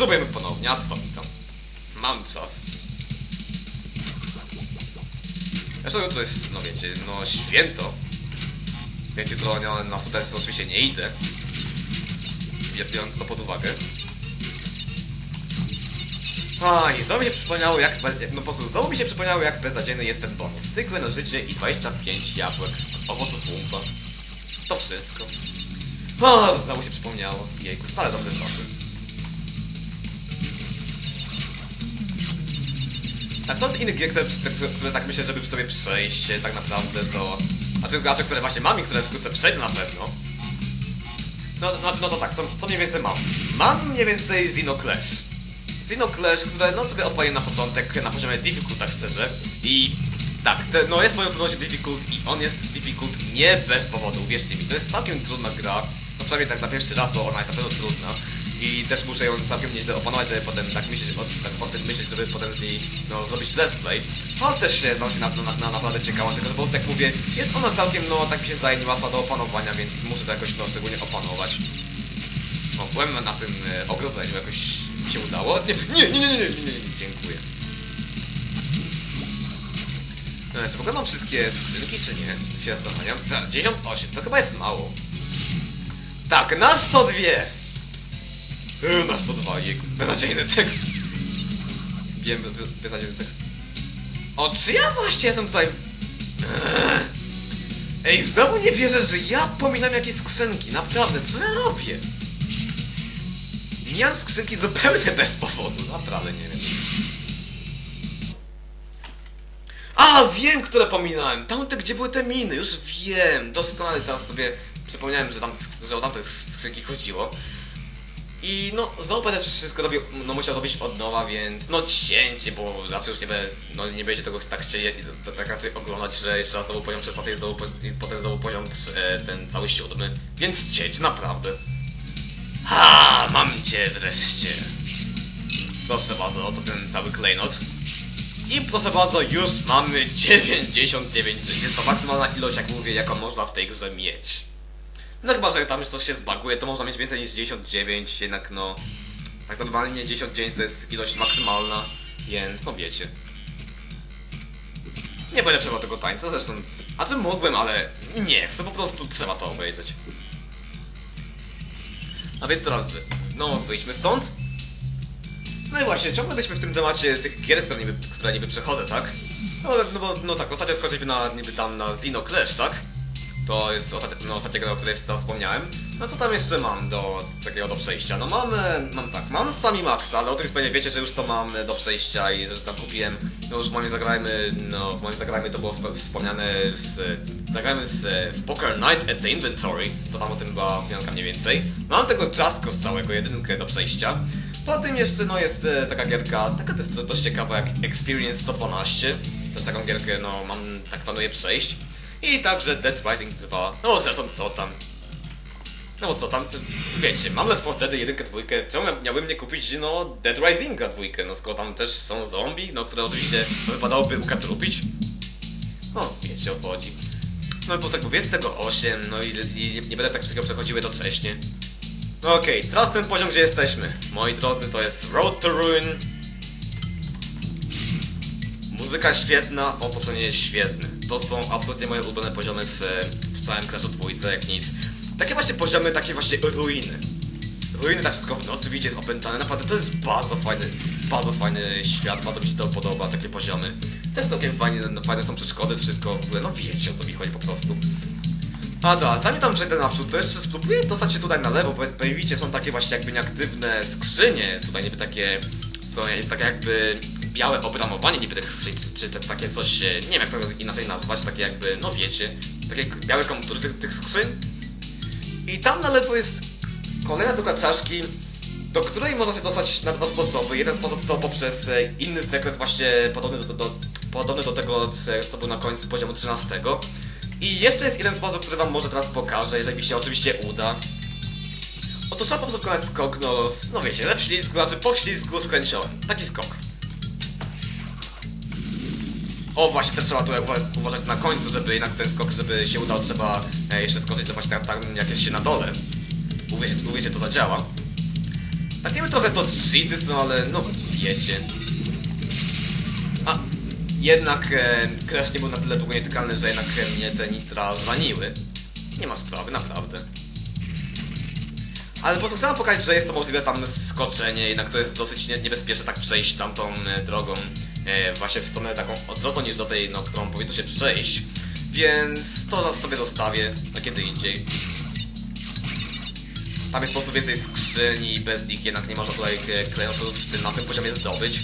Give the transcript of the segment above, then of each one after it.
Próbujemy ponownie, a co mi tam? Mam czas. Zresztą jutro jest, no wiecie, no święto. Więc jutro na, na studencji oczywiście nie idę. Biorąc to pod uwagę. A i znowu mi się przypomniało jak, no po prostu znowu mi się przypomniało jak beznadziejny jest ten bonus. Stykłe na życie i 25 jabłek, owoców łumpa. To wszystko. O, znowu się przypomniało. Jejku, stale tamte czasy. Tak, są inne gry, które, które, które tak myślę, żeby sobie przejść tak naprawdę to... Znaczy gracze, które właśnie mam i które wkrótce przejdę na pewno. No, znaczy, no to tak, co, co mniej więcej mam? Mam mniej więcej Xeno Clash. Xeno Clash, które no sobie odpaliłem na początek na poziomie difficult, tak szczerze. I tak, te, no jest moją trudność difficult i on jest difficult nie bez powodu, uwierzcie mi. To jest całkiem trudna gra, no przynajmniej tak na pierwszy raz, bo ona jest na pewno trudna. I też muszę ją całkiem nieźle opanować, żeby potem tak myśleć o, tak o tym myśleć, żeby potem z niej no, zrobić let's play. Ale też się znam się na, na, na naprawdę ciekawa, tylko że po prostu jak mówię, jest ona całkiem, no tak mi się zdaje, niełatwa do opanowania, więc muszę to jakoś no, szczególnie opanować. No, byłem na tym e, ogrodzeniu, jakoś mi się udało. Nie, nie, nie, nie, nie, nie, nie, nie, dziękuję. E, czy mam wszystkie skrzynki, czy nie? Się zastanawiam. Tak, 98, to chyba jest mało. Tak, na 102! Na 102, jego, beznadziejny tekst. Wiem, be, be, beznadziejny tekst. O, czy ja właśnie jestem tutaj... Eee. Ej, znowu nie wierzę, że ja pominam jakieś skrzynki. Naprawdę, co ja robię? Mijam skrzynki zupełnie bez powodu. Naprawdę nie wiem. A, wiem, które pominąłem. Tamte, gdzie były te miny. Już wiem. Doskonale teraz sobie przypomniałem, że tam, że o tamte skrzynki chodziło. I no, znowu będę wszystko robił, no musiał robić od nowa, więc no cięcie, bo raczej już nie będzie, no nie będzie tego tak chcieli, tak raczej oglądać, że jeszcze raz znowu poziom 16 znowu, i potem znowu poziom 3, e, ten cały siódmy, więc cięć, naprawdę. Ha, mam cię wreszcie. Proszę bardzo, oto ten cały klejnot. I proszę bardzo, już mamy 99 żyć. Jest to maksymalna ilość, jak mówię, jaką można w tej grze mieć. No chyba, że tam coś się zbaguje, to można mieć więcej niż 99, jednak no... Tak normalnie 99 to jest ilość maksymalna, więc no wiecie. Nie będę przerwał tego tańca, zresztą... A czym mógłbym, ale nie chcę, po prostu trzeba to obejrzeć. A więc teraz wy. No, wyjdźmy stąd. No i właśnie, ciągle byliśmy w tym temacie tych gier, które niby, które niby przechodzę, tak? No, no no tak, ostatnio skończyliśmy na, niby tam na Xeno Clash, tak? To jest ostatnia, no, ostatnia gra, o której wspomniałem. No co tam jeszcze mam do takiego do przejścia? No mam, mam tak, mam Sami Maxa, ale o tym pewnie wiecie, że już to mam e, do przejścia i że tam kupiłem, no już w moim zagrajmy, no w moim zagrajmy to było sp- wspomniane z, zagrajmy z, e, w Poker Night at the Inventory, to tam o tym była wzmianka mniej więcej. Mam tego Just Cause całego, jedynkę do przejścia. Poza tym jeszcze no jest e, taka gierka, taka to jest dość ciekawa jak Experience 112. Też taką gierkę no mam, tak planuję przejść. I także Dead Rising 2. No zresztą co tam. No co tam, wiecie, mam Left 4 Dead 1, 2, czemu mia- miałbym nie kupić, no, Dead Risinga 2, no skoro tam też są zombie, no które oczywiście wypadałoby ukatrupić. No, wiecie o co chodzi. No i po tak jest tego 8, no i, i nie będę tak wszystkiego przechodził jednocześnie. No okej, teraz ten poziom, gdzie jesteśmy. Moi drodzy, to jest Road to Ruin. Muzyka świetna, otoczenie jest świetne. To są absolutnie moje ulubione poziomy w, w całym Clashu dwójce, jak nic. Takie właśnie poziomy, takie właśnie ruiny. Ruiny, tak wszystko w nocy, widzicie, jest opętane. Naprawdę to jest bardzo fajny, bardzo fajny świat, bardzo mi się to podoba, takie poziomy. To jest całkiem fajnie, no, fajne są przeszkody, wszystko w ogóle, no wiecie o co mi chodzi po prostu. A da, zanim tam przejdę naprzód, to jeszcze spróbuję dostać się tutaj na lewo, bo jak widzicie, są takie właśnie jakby nieaktywne skrzynie, tutaj niby takie, są, jest takie jakby białe obramowanie niby tych skrzyń, czy, czy te, takie coś, e, nie wiem jak to inaczej nazwać, takie jakby, no wiecie, takie białe komputery tych, tych skrzyń. I tam na lewo jest kolejna druga czaszki, do której można się dostać na dwa sposoby. Jeden sposób to poprzez e, inny sekret właśnie podobny do, do, podobny do tego, co był na końcu poziomu 13. I jeszcze jest jeden sposób, który wam może teraz pokażę, jeżeli mi się oczywiście uda. Otóż trzeba po prostu skok, no, no wiecie, we wślizgu, znaczy po wślizgu skręciołem. Taki skok. O, właśnie, też trzeba uwa- uważać na końcu, żeby jednak ten skok, żeby się udał, trzeba e, jeszcze skoczyć to właśnie tam, tam jak jest się na dole. Uwierzcie, uwierzcie, to zadziała. Tak niby trochę to cheaty są, ale no wiecie. A, jednak e, Crash nie był na tyle długo nietykalny, że jednak e, mnie te nitra zraniły. Nie ma sprawy, naprawdę. Ale po prostu chciałem pokazać, że jest to możliwe tam skoczenie, jednak to jest dosyć nie- niebezpieczne tak przejść tamtą e, drogą e, właśnie w stronę taką odwrotną niż do tej, no, którą powinno się przejść. Więc to sobie zostawię na kiedy indziej. Tam jest po prostu więcej skrzyni bez nich, jednak nie można tutaj e, klejnotów na tym poziomie zdobyć.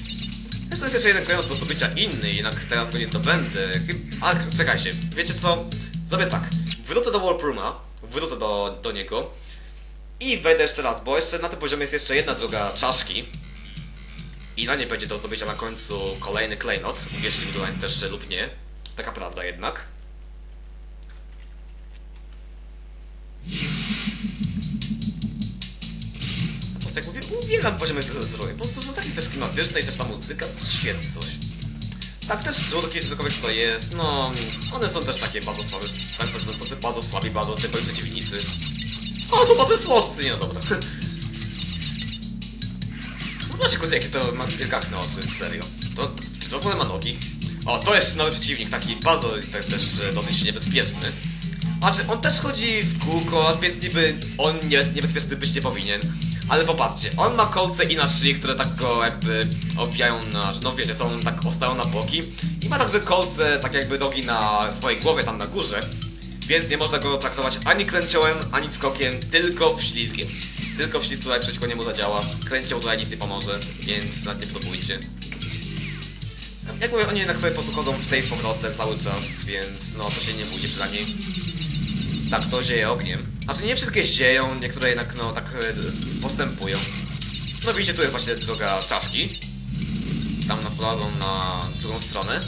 Zresztą jest jeszcze jeden klejnot do zdobycia inny, jednak teraz go nie zdobędę. Chyb- A, czekajcie, wiecie co? Zrobię tak. Wrócę do Warpruma, wrócę do, do niego i wejdę jeszcze raz, bo jeszcze na tym poziomie jest jeszcze jedna droga czaszki. I na niej będzie do zdobycia na końcu kolejny klejnot. Uwierzcie mi tutaj też że lub nie. Taka prawda jednak. Po prostu jak mówię, uwielbiam poziomy zdrowia. Po prostu są takie też klimatyczne i też ta muzyka, świetnie coś. Tak, też czurki, czy to jest, no... One są też takie bardzo słabe, tak, tacy bardzo słabi, bardzo typowi przeciwnicy. O, są tacy słodcy, nie no dobra. Zobaczcie, kurde, jakie to ma wielgachne oczy, serio. To, czy to w ogóle ma nogi? O, to jest nowy przeciwnik, taki bardzo tak, też e, dosyć niebezpieczny. A czy on też chodzi w kółko, więc niby on nie, niebezpieczny być nie powinien. Ale popatrzcie, on ma kolce i na szyi, które tak go jakby owijają na... No wiecie, są tak ostają na boki. I ma także kolce, tak jakby nogi na swojej głowie, tam na górze. Więc nie można go traktować ani kręciołem, ani skokiem, tylko wślizgiem. Tylko wślizg tutaj przeciwko niemu zadziała. Kręcioł tutaj nic nie pomoże, więc nad nie próbujcie. Jak mówię, oni jednak sobie po prostu chodzą w tej z powrotem cały czas, więc no to się nie bójcie przynajmniej. Tak, to zieje ogniem. Znaczy nie wszystkie zieją, niektóre jednak no tak e, postępują. No widzicie, tu jest właśnie droga czaszki. Tam nas prowadzą na drugą stronę.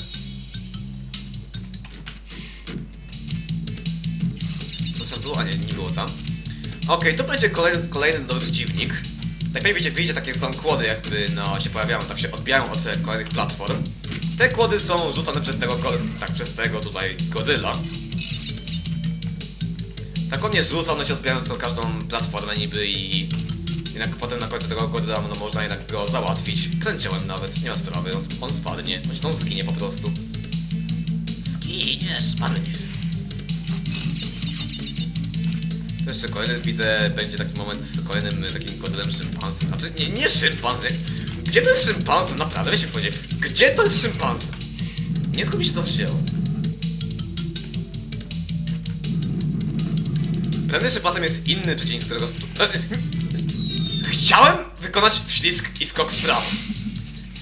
Co tam było? A nie, nie było tam. Okej, to będzie kolejny, kolejny nowy. Tak jak widzicie, widzicie, takie są kłody jakby, no, się pojawiają, tak się odbijają od kolejnych platform. Te kłody są rzucane przez tego, go- tak, przez tego tutaj goryla. Tak on nie rzuca, one się odbijają co każdą platformę niby i... Jednak potem na końcu tego goryla, no, można jednak go załatwić. Kręciłem nawet, nie ma sprawy, on, on spadnie. On, on zginie po prostu. Zginie, spadnie. To jeszcze kolejny, widzę, będzie taki moment z kolejnym takim godlem szympansem. Znaczy, nie, nie szympansem. Gdzie to jest szympansem? Naprawdę, mi powiedzieć. Gdzie to jest szympansem? Nie skąd mi się to wzięło. Pewnie szympansem jest inny przeciwnik, którego... e, Chciałem wykonać wślizg i skok w prawo.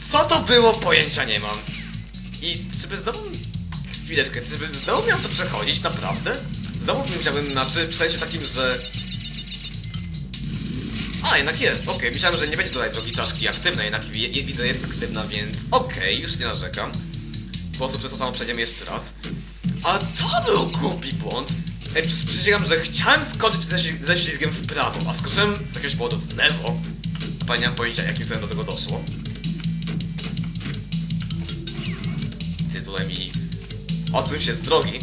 Co to było? Pojęcia nie mam. I czy by znowu... Chwileczkę, czy by znowu miałem to przechodzić? Naprawdę? Znowu musiałbym, znaczy w sensie takim, że... A, jednak jest, okej, myślałem, że nie będzie tutaj drogi czaszki aktywnej, jednak wi- je- widzę, jest aktywna, więc okej, już nie narzekam. Po prostu przez to samo przejdziemy jeszcze raz. Ale to był głupi błąd. Ej, przy- przysięgam, że chciałem skoczyć ze, ze ślizgiem w prawo, a skoczyłem z jakiegoś powodu w lewo. A nie mam pojęcia, jakim cudem do tego doszło. Ty tutaj mi odsuń się z drogi.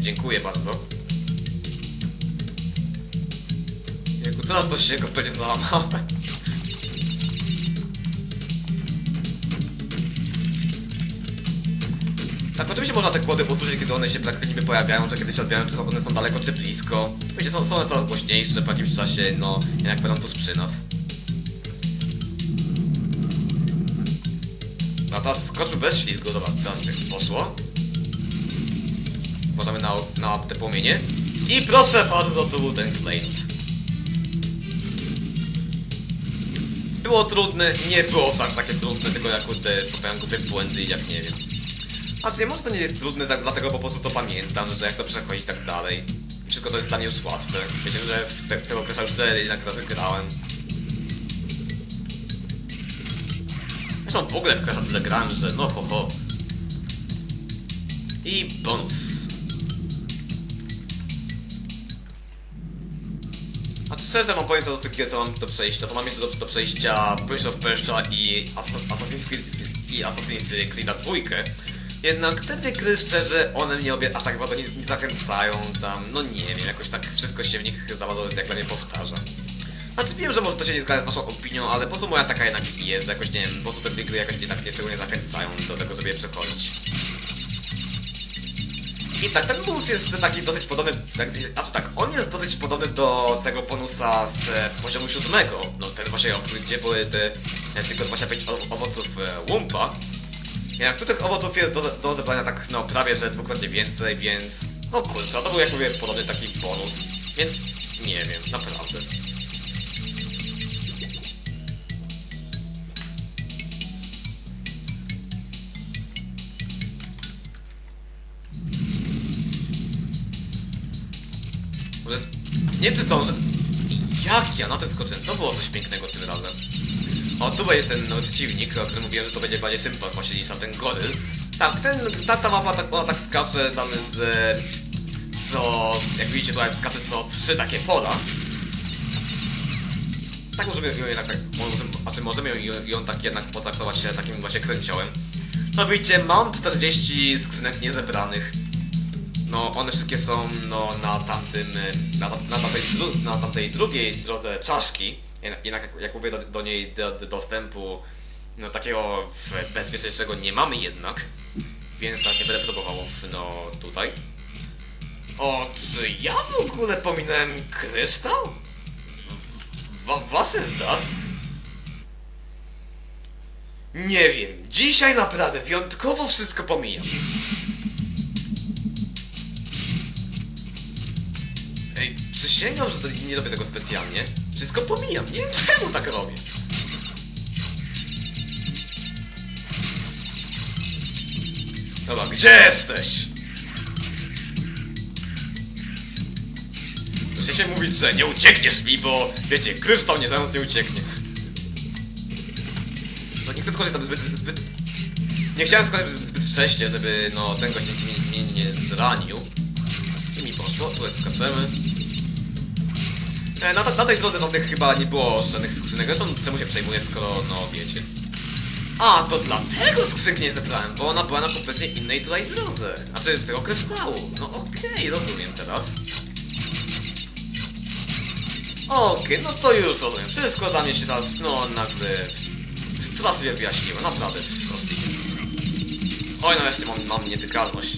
Dziękuję bardzo. Teraz to się go będzie załamał. Tak, oczywiście można te kłody usłyszeć, kiedy one się tak niby pojawiają, że kiedyś odbijają, czy one są daleko, czy blisko. Wiecie, są, są one coraz głośniejsze po jakimś czasie, no, jednak będą tuż przy nas. No teraz skoczmy bez ślizgu, dobra, teraz jak poszło. Możemy na, na te płomienie. I proszę bardzo, tu był ten klejnot. Było trudne, nie było wcale takie trudne, tylko jak te popełniam głupie błędy i jak nie wiem. A czy może to nie jest trudne, tak, dlatego po prostu to pamiętam, że jak to przechodzi i tak dalej. Wszystko to jest dla mnie już łatwe. Wiecie, że w, w tego okresu już tyle jednak razy grałem. Zresztą w ogóle w Crash'a tyle grałem, że no ho ho. I bonus. Szczerze mam powiem co do tych gier, co mam do przejścia, to mam jeszcze do, do przejścia Prince of Persia i Assa- Assassin's Creed i Assassin's Creed'a dwójkę. Jednak te dwie gry, szczerze, one mnie obie aż tak bardzo nie, nie zachęcają tam, no nie wiem, jakoś tak wszystko się w nich za bardzo jak dla mnie powtarza. Znaczy wiem, że może to się nie zgadza z waszą opinią, ale po co moja taka jednak jest, że jakoś nie wiem, po co te dwie gry jakoś mnie tak nieszczególnie zachęcają do tego, żeby je przechodzić. I tak, ten bonus jest taki dosyć podobny, tak, znaczy tak, on jest dosyć podobny do tego bonusa z e, poziomu siódmego, no ten właśnie, gdzie były te e, tylko 25 o- owoców e, łumpa. Jak tu tych owoców jest do, do zebrania tak, no prawie, że dwukrotnie więcej, więc, no kurczę, to był jak mówię, podobny taki bonus, więc nie wiem, naprawdę. Nie czy zdążę. Jak ja na tym skoczyłem? To było coś pięknego tym razem. O, tu będzie ten no, przeciwnik, o którym mówiłem, że to będzie bardziej szympan właśnie niż ten goryl. Tak, ten, ta, ta mapa tak, ona tak skacze tam z... Co... Jak widzicie tutaj skacze co trzy takie pola. Tak możemy ją jednak tak... Możemy, znaczy możemy ją, ją tak jednak potraktować e, takim właśnie kręciołem. No widzicie, mam 40 skrzynek niezebranych. No, one wszystkie są no, na tamtym, y, na, tam- na, tamtej, na tamtej drugiej drodze czaszki. Jednak- jak, jak mówię, do, do niej do, do dostępu no, takiego bezpieczniejszego nie mamy jednak. Więc tak nie będę próbował no tutaj. O, czy ja w ogóle pominąłem kryształ? Wa, was ist das? Nie wiem, dzisiaj naprawdę wyjątkowo wszystko pomijam. Przysięgam, że to nie robię tego specjalnie. Wszystko pomijam. Nie wiem czemu tak robię. Dobra, gdzie jesteś? Musieliśmy mówić, że nie uciekniesz mi, bo wiecie, kryształ nie zaraz nie ucieknie. No nie chcę skoczyć tam zbyt, zbyt... Nie chciałem skoczyć zbyt wcześnie, żeby no ten gość mnie, mnie, mnie nie zranił. I mi poszło, tu jest skaczemy. E, Na, na tej drodze żadnych chyba nie było żadnych skrzynek, zresztą czemu się przejmuję, skoro, no wiecie. A, to dlatego skrzynki nie zebrałem, bo ona była na kompletnie innej tutaj drodze. Znaczy, w tego kryształu. No okej, rozumiem teraz. Okej, no to już rozumiem. Wszystko dla mnie się teraz, no, nagle straszliwie wyjaśniło. Naprawdę straszliwie. Oj, nareszcie mam, mam nietykalność.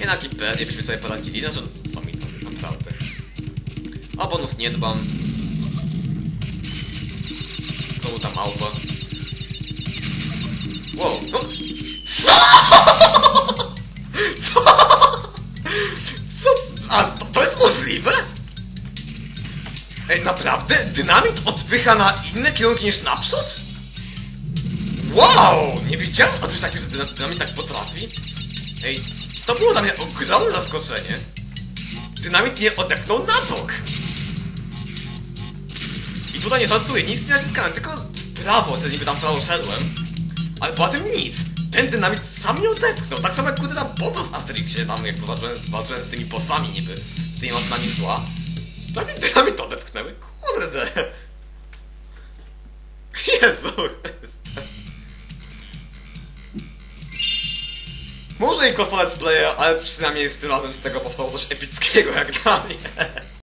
I pewnie byśmy sobie poradzili, no że co, mi to, naprawdę. O bonus nie dbam. Znowu ta małpa. Wow, no. Co? Co? Co? A to, to jest możliwe? Ej, naprawdę? Dynamit odpycha na inne kierunki niż naprzód? Wow! Nie wiedziałem o czymś takim, że dyna- dynamit tak potrafi. Ej, to było dla mnie ogromne zaskoczenie. Dynamit mnie odepchnął na bok. I tutaj nie żartuję, nic nie naciskałem, tylko w prawo, co niby tam w prawo szedłem. Ale poza tym nic. Ten dynamit sam mnie odepchnął. Tak samo jak kurde ta bomba w Asterixie, tam jak walczyłem, walczyłem z tymi bossami niby, z tymi maszynami zła. To mi dynamit odepchnęły. Kurde. Jezu. Może i kosmonauts player, ale przynajmniej z tym razem z tego powstało coś epickiego jak dla mnie.